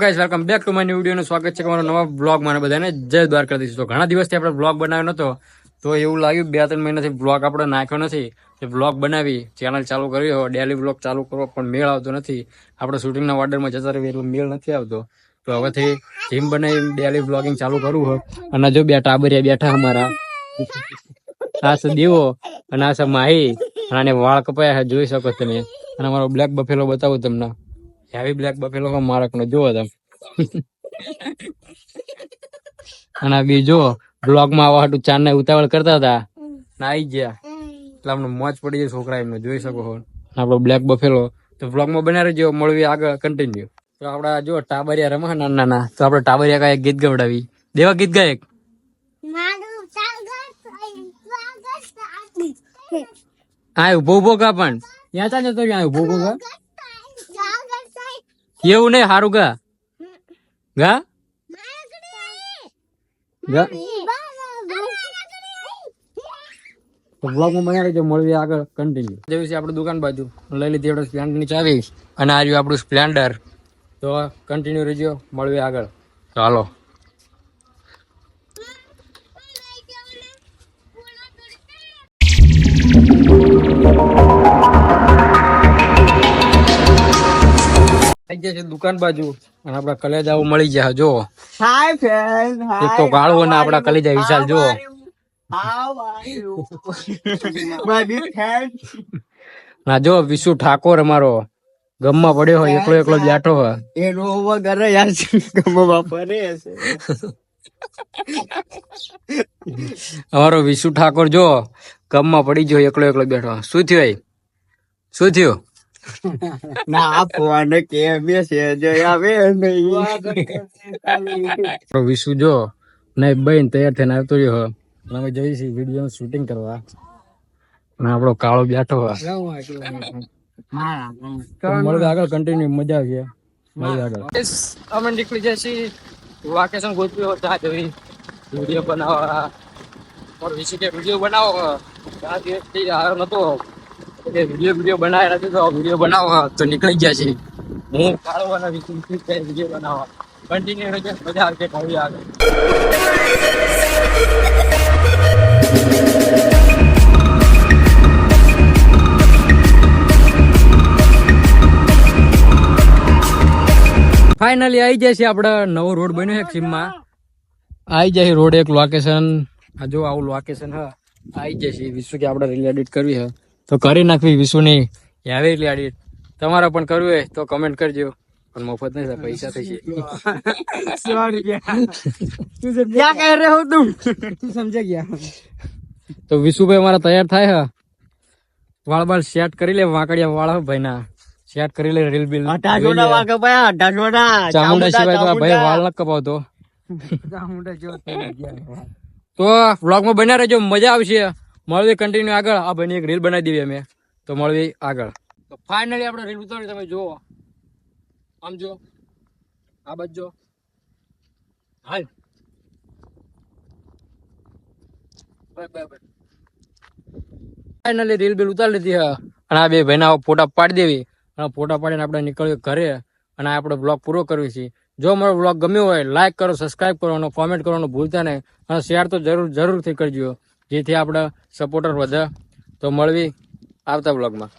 Guys welcome back to my વિડીયોનું સ્વાગત છે તમારો નવા બ્લોગ મને બધાને. જય દ્વારકાધીશ. તો ઘણા દિવસથી આપણે બ્લોગ બનાવ્યો નતો, તો એવું લાગ્યું બે ત્રણ મહિનાથી બ્લોગ આપણે નાખ્યો નથી. તે બ્લોગ બનાવી ચેનલ ચાલુ કરવી હોય ડેલી બ્લોગ ચાલુ કરવો પણ મેળ આવતો નથી. આપણે શૂટિંગના ઓર્ડરમાં જતા રહીએ એટલે મેળ નથી આવતો. તો હવેથી જીમ બનાવી ડેલી બ્લોગિંગ ચાલુ કરવું હોય અને જો બે ટાબરિયા બેઠા અમારા. આ છે દીવો, અને આ છે માહી, અને વાળ કપાયા જોઈ શકો તમે. અને અમારો બ્લેક બફેલો બતાવું તમને. હેવી બ્લેક બફેલો મારક નો જોવો તમે. અને બીજો બ્લોગમાં આવવા હાટુ ચાર ને ઉતાવળ કરતા હતા. ને ગયા. એટલે આપણે મોજ પડી જાય છોકરા એમને જોઈ શકો છો. આપણો બ્લેક બફેલો તો બ્લોગમાં બના રહેજો મળવી આગળ કન્ટિન્યુ તો આપડા જો ટાબરિયા રમા નાના નાના તો આપણે ટાબરિયા કાંઈ ગીત ગવડાવી દેવા ગીત ગાયક સ્વાગત હા ઊભો ઊભો કા પણ? ત્યાં ચાલે તો ઊભો ઊભો કા? એવું નહીં, હારું ગા. ગા? ગા? બ્લોગમાં રહેજો મળવી આગળ કન્ટિન્યુ જેવી છે આપણે દુકાન બાજુ. લઈ લીધી આપણે સ્પ્લેન્ડરની ચાવી અને આ આપણું સ્પ્લેન્ડર તો કન્ટિન્યુ રહેજો મળવી આગળ. ચાલો થઈ ગયા છે દુકાન બાજુ અને આપડા કલેજાઓ મળી ગયા જો. Hi friend. એક તો કાળો ને આપડા કલેજા વિશાલ જો. ના જો વિશુ ઠાકોર અમારો. ગમમાં પડ્યો હોય એકલો એકલો બેઠો હોય. એ રો વગર યાર ગમમાં ફરે છે. અમારો વિશુ ઠાકોર જો ગમમાં પડી ગયો એકલો એકલો બેઠો શું થયું એ? શું થયું? ના ફોન કે જો આવે નહીં વિશુ જો ને બહેન તૈયાર થઈને આવતો રહ્યો હોય. અમે જઈ છીએ વીડિયો શૂટિંગ કરવા. અને આપણો કાળો બેઠો મળે આગળ કન્ટિન્યુ મજા છે મળે આગળ. અમે નીકળી જાય છીએ વાકેશન ગોઠવ્યો ચા જોઈ વીડિયો બનાવવા. વિશે કે વીડિયો બનાવો. આ દિવસથી આવ્યો નતો. કે વીડિયો વીડિયો બનાવ્યા નથી તો વીડિયો બનાવવા તો નીકળી ગયા છે. હું કાળો અને વિશે વીડિયો બનાવવા. કન્ટિન્યુ રહેશે મજા આવશે મળીએ આવે. ફાઇનલી આવી જાય છે આપણે નવો રોડ બન્યો છે સીમમાં. આવી જાય રોડ એક લોકેશન આ જો આવું લોકેશન હા આવી જાય છે. વિશ્વ કે આપણે રીલ એડિટ કરવી છે તો કરી નાખવી વિશુની. યાવેલી આડી તમારા પણ કરવું હોય તો કમેન્ટ કરજો. પણ મફત નહીં થાય પૈસા થઈ જાય. તું સમજ્યા ગયા. તો વિશુભાઈ અમારા તૈયાર થાય વાળ બાળ સેટ કરી લે વાંકડિયા વાળા ભાઈ ના સેટ કરી લે રીલ બિલ. ચામુંડા સિવાય ભાઈ વાળ ન કપાવતો. ચામુંડા જો તો વ્લોગમાં બન્યા રહેજો મજા આવશે. મળવી કન્ટિન્યુ આગળ. આ ભાઈની એક રીલ બનાવી દેવી અમે. તો મળવી આગળ. તો ફાઇનલી આપણે રીલ ઉતારી તમે જુઓ. આમ જો આ બાજુ હાલ. ફાઇનલી રીલ બિલ ઉતારી લીધી અને આ બે ભાઈના ફોટા પાડી દેવી. અને ફોટા પાડીને આપણે નીકળ્યું ઘરે. અને આપણો બ્લોગ પૂરો કરવી છે. જો મારો બ્લોગ ગમ્યો હોય લાઇક કરો સબસ્ક્રાઇબ કરો અને કોમેન્ટ કરવાનું ભૂલતા નહીં. અને શેર તો જરૂર, જરૂરથી કરજો. જેથી આપણે સપોર્ટર વધે. તો મળવી આવતા બ્લોગમાં